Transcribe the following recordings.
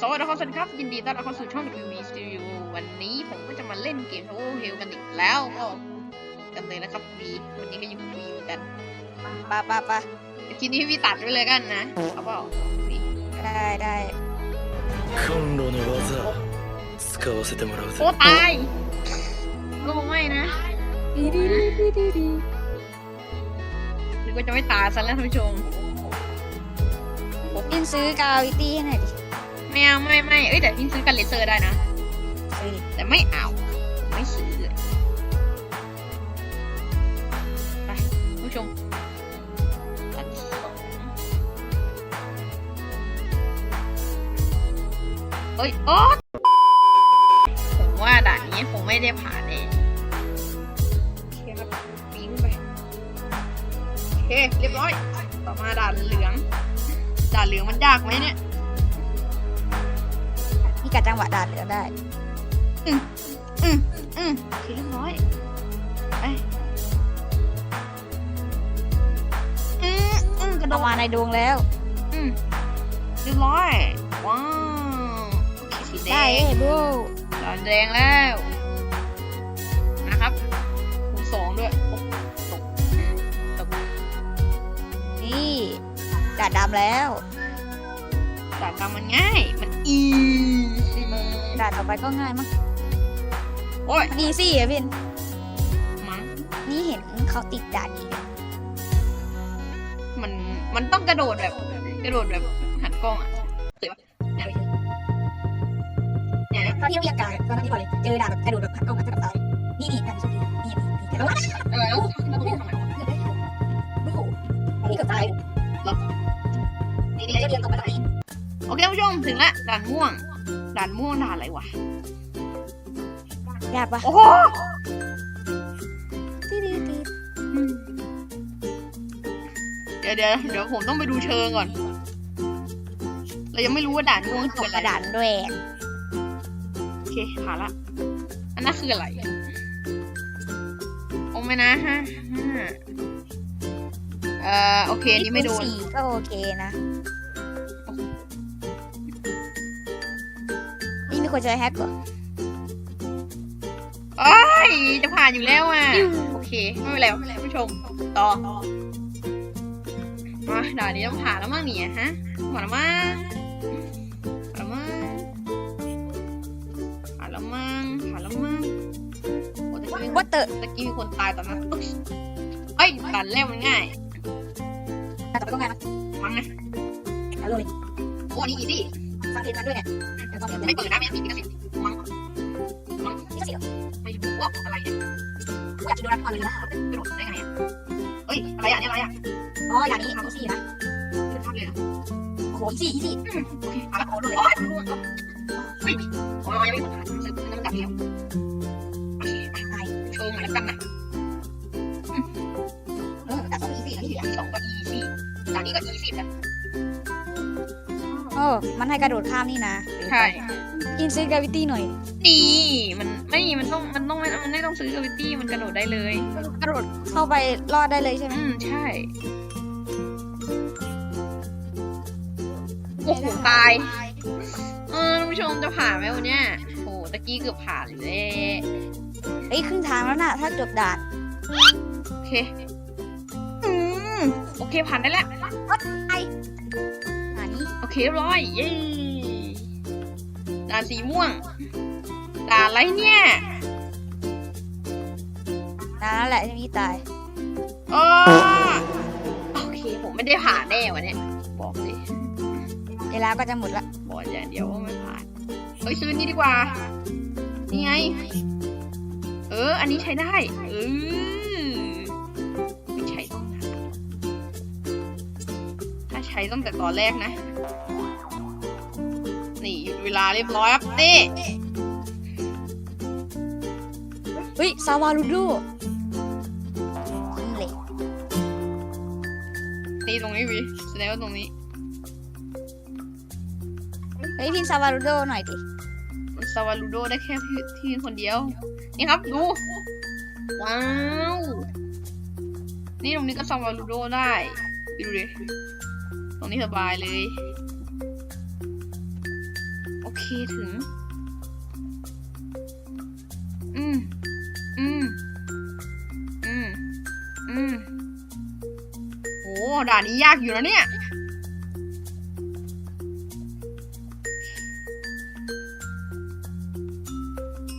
สวัสดีครับสวัสดีครับยินดีต้อนรับเข้าสู่ช่อง WV Studio วันนี้ผมก็จะมาเล่นเกม t o ว e r Hell กันอีกแล้วก็กันเลยนะครับวีวันนี้ก็อยู่วีกันปะปะปะทีนี้วีตัดไปเลยกันนะเอาเปล่าได้ได้โดนว่าซะโอ้ตายก็ไม่นะดีดีดีดีดีหรือว่าจะไม่ตายซะแล้วท่านผู้ชมผมอินซื้อกาวิตี้ให้หน่อยดิ ไม่เอาไม่ไม่เอ้ยแต่พี่ซื้อกันเลเซอร์ได้นะแต่ไม่เอาไม่ซื้อไปผู้ชมเอ้ยโอ๊ตผมว่าด่านนี้คงไม่ได้ผ่านเองโอเคครับปีนไปโอเคเรียบร้อย ต่อมาด่านเหลือง ด่านเหลืองมันยากไหมเนี่ย นี่กัดจังหวะด่านเหลือได้อืมอืมโอเคเรียบร้อยไปอืมอืมกระโดเอาดมาในดวงแล้ว อืมเรียบร้อยว้าวโอเคสีแดได้งเอ้ยบูจานแดงแล้วนะครับคูณสองด้วยโอ้ตกตกนี่ด่านดำแล้วด่านดำมันง่าย มันอีซี่มาก ด่านต่อไปก็ง่ายมั้งโอ้ยดีสิอะพินมั้งนี่เห็นเขาติดด่านนี้มันมันต้องกระโดดแบบ กระโดดแบบหันกล้องอะเสียปะเนี่ยเนี่ยตอนที่เราเรียกการตอนที่ก่อนเลยเจอด่านแบบกระโดดแบบพัดกล้องมาจากซ้ายนี่นี่ด่านสุดนี่นี่นี่แล้วเออแล้วเราต้องทำไมวะนี่กับซ้ายนี่นี่นี่จะเรียนต่อไปไหนโอเคท่านผู้ชมถึงละด่านม่วง ด่านม่วงด่านอะไรวะยากปะโอ้โหตีดีตีเดี๋ยวเดี๋ยวเดี๋ยวผมต้องไปดูเชิงก่อน เรายังไม่รู้ว่าด่านม่วงคืส่องอะกไรระดานด้วยโอเคผ่านละ อันนั้นคืออะไรอะโอ้ไม่นะฮะห้าเอ่อโอเคอันนี้ไม่โดน สี่ก็โอเคนะ นี่มีคนจะแฮกเหรอ โอ้ยจะผ่านอยู่แล้วอะโอเค ไม่เป็นไรไม่เป็นไรผู้ชม ต่อมาด่านนี้ต้องผ่านแล้วมั้งเนี่ยฮะผ่านแล้วมั้งผ่านแล้วมั้งผ่านแล้วมั้งผ่านแล้วมั้งโอ้แต่กี้ว่าเตอร์ตะกี้มีคนตายตอนนั้นอุ๊ยเอ้ยด่านแรกมันง่ายต่อไปก็ง่ายนะมั้งนะเอาเลยโอ้อันนี้อีซี่ ฟังเพลงกันด้วยเนี่ยแต่ต้องเรียนไม่เปิดนะไม่มีลิขสิทธิ์มั้งมั้งนี่ก็เสียไม่รู้ว่าอะไรเนี่ยอยากจะดูรักความเลยนะกระโดดได้ไงอะเอ้ยอะไรอะเนี่ยอะไรอะอ๋ออย่างนี้อีซี่นะเป็นภาพเลยเหรอโอ้โหซี่ซี่โอเคเอาละโอ้เลยโอ้ยร่วงแล้วเฮ้ยโอ้ยยังไม่ผ่านซื้อน้ำกัดแล้วโอเคไปโชว์หน่อยแล้วกันนะเออแต่สองอีซี่อันนี้อันที่สองก็อีซี่ด่นนี้ก็อีซี่นะ อ้มันให้กระโดดข้ามนี่นะใช่อินซื้อกาวิตี้หน่อยนี่มันไม่มันต้องมันต้องไม่มันไม่ต้องซื้อกาวิตี้มันกระโดดได้เลย กระโดดเข้าไปรอดได้เลยใช่ไหมอืมใช่โอ้โหตายเออท่านผู้ชมจะผ่านไหมวันเนี้ยโอ้โหตะกี้เกือบผ่านเลยเอ้ยครึ่งทางแล้วน่ะ ถ้าจบด่านโอเค อืม โอเคผ่านได้แล้วอั นนี้ โอเคเรียบร้อยเย้ด่านสีม่วงด่านอะไรเนี่ยด่านนั่นแหละที่มีตายอ้อโอเค ผมไม่ได้ผ่านแน่วันเนี้ยบอกเลย เวลาก็จะหมดละบอกอย่างเดียวว่าไม่ผ่าน เฮ้ยซื้อนี่ดีกว่า นี่ไง เออ อันนี้ใช้ได้ เออ ช้ตั้งแต่ตอนแรกนะ นี่หยุดเวลาเรียบร้อยครับนี่เฮ้ยซาวาลูดูนี่เลยนี่ตรงนี้วิแสดงว่าตรงนี้เฮ้ยพินซาวาลูดูหน่อยดิมันซาวาลูโดได้แค่พี่ที่คนเดียว นี่ครับ ดู ว้าว นี่ตรงนี้ก็ซาวาลูโดได้ ดูดิ ตรงนี้สบายเลย โอเคถึง อืม อืม อืม อืมโหด่านนี้ยากอยู่นะเนี่ย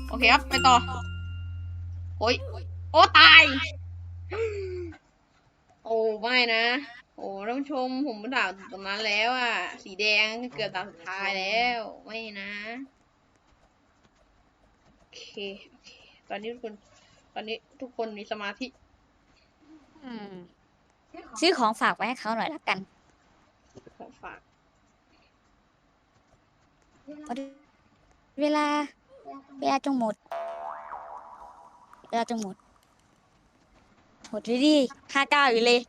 โอเคครับ ไปต่อ โอ้ย โอ้ ตาย โอ้ ไม่นะ โอ้ท่านผู้ชมผมด่าตรงนั้นแล้วอะ สีแดงเกือบตาสุดท้ายแล้ว ไม่นะโอเคโอเค ตอนนี้ทุกคน ตอนนี้ทุกคนมีสมาธิ อืมซื้อของฝากไว้ให้เขาหน่อยละกันของฝากเวลา เวลาจงหมด เวลาจงหมดหมดดีๆห้าเก้าอยู่เลย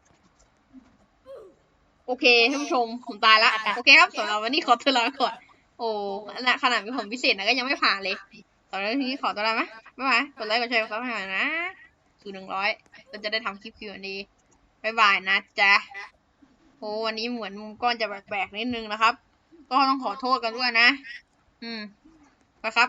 โอเคท่านผู้ชมผมตายละอะโอเคครับสำหรับวันนี้ขอตัวลาไปก่อนโอ้นะขนาดมีผมพิเศษนะก็ยังไม่ผ่านเลยตอนนี้ขอตัวลาไหมไม่ไหวกดไลค์กดแชร์กดซับให้หน่อยนะคือหนึ่งร้อยเราจะได้ทำคลิปคิวอันนี้บายบายนะจ๊ะโอ้วันนี้เหมือนมุมกล้องจะแปลกๆนิดนึงนะครับ ก็ต้องขอโทษกันด้วยนะ อืมไปครับ